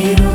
you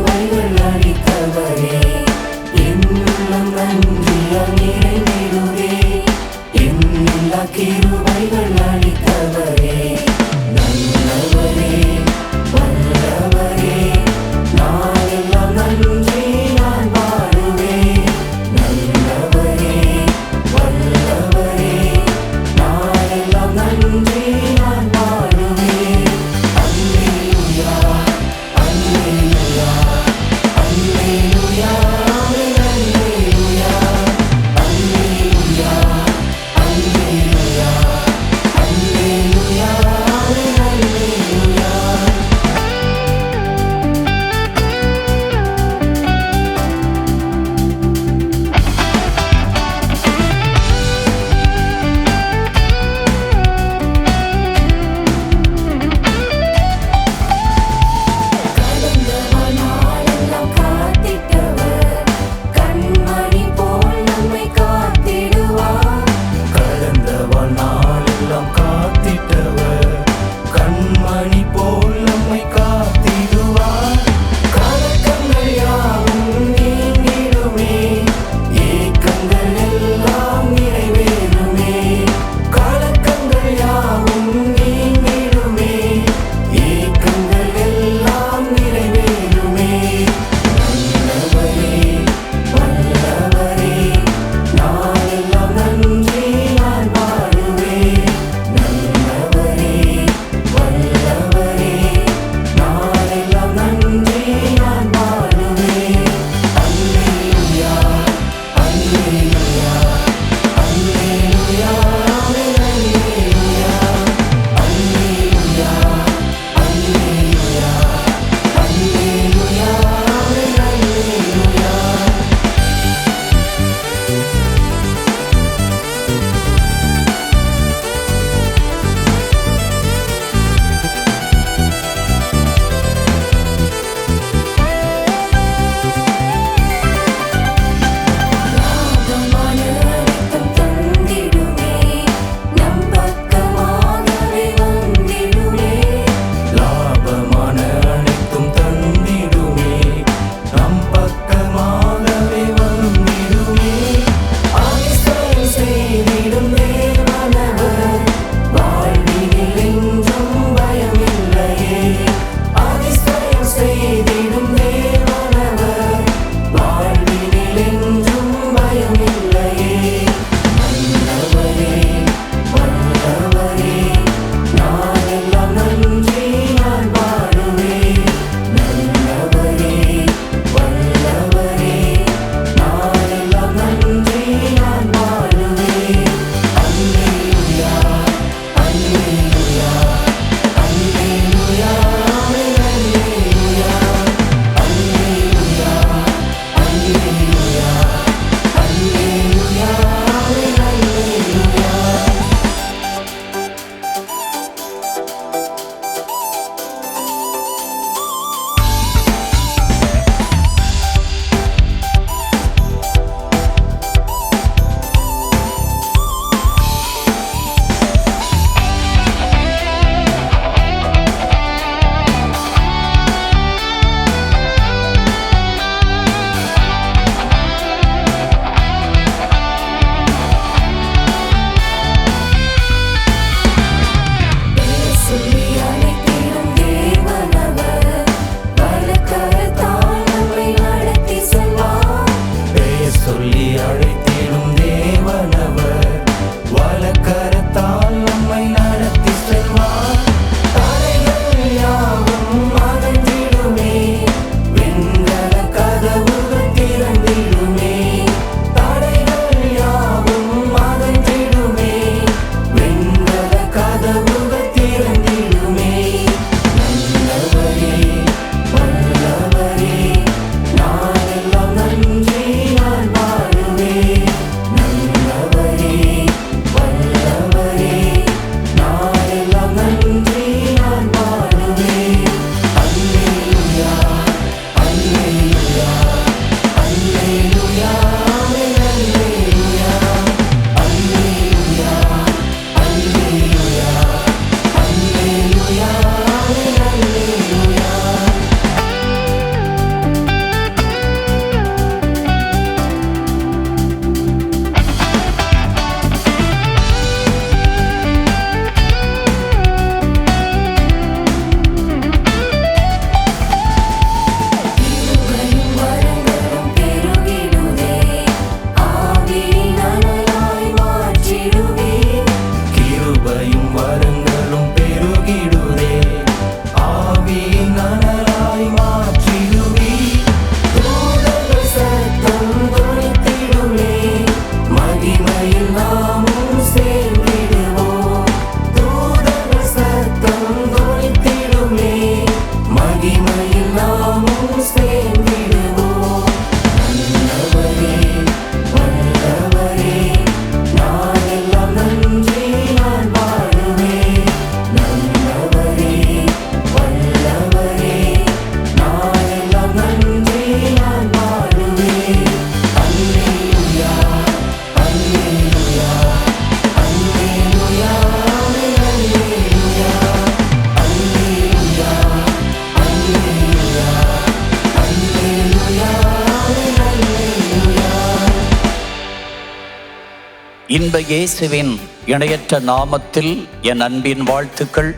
இன்ப இயேசுவின் இணையற்ற நாமத்தில் என் அன்பின் வாழ்த்துக்கள்.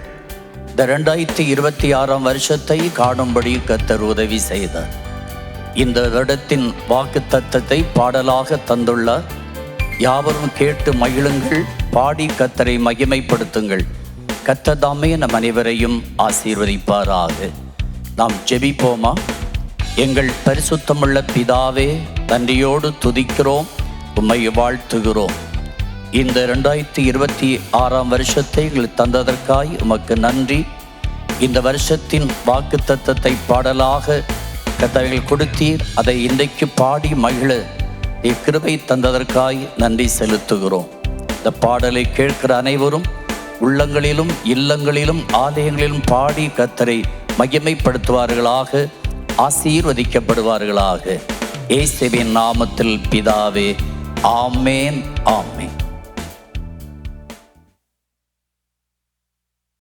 இந்த ரெண்டாயிரத்தி இருபத்தி ஆறாம் வருஷத்தை காணும்படி கத்தர் உதவி செய்தார். இந்த வருடத்தின் வாக்கு தத்தத்தை பாடலாக தந்துள்ளார். யாவரும் கேட்டு மகிழுங்கள் பாடி கத்தரை மகிமைப்படுத்துங்கள். கத்ததாமே நம் அனைவரையும் ஆசீர்வதிப்பாராக. நாம் ஜெபிப்போமா? எங்கள் பரிசுத்தமுள்ள பிதாவே நன்றியோடு துதிக்கிறோம் உம்மை வாழ்த்துகிறோம். இந்த ரெண்டாயிரத்தி இருபத்தி ஆறாம் வருஷத்தை எங்களுக்கு தந்ததற்காய் உமக்கு நன்றி. இந்த வருஷத்தின் வாக்கு தத்தத்தை பாடலாக கத்தவைகள் கொடுத்தீர். அதை இன்றைக்கு பாடி மகிழ நீ தந்ததற்காய் நன்றி செலுத்துகிறோம். இந்த பாடலை கேட்கிற அனைவரும் உள்ளங்களிலும் இல்லங்களிலும் ஆலயங்களிலும் பாடி கத்தரை மகிமைப்படுத்துவார்களாக ஆசீர்வதிக்கப்படுவார்களாக. இயேசுவின் நாமத்தில் பிதாவே ஆமேன் ஆமேன்.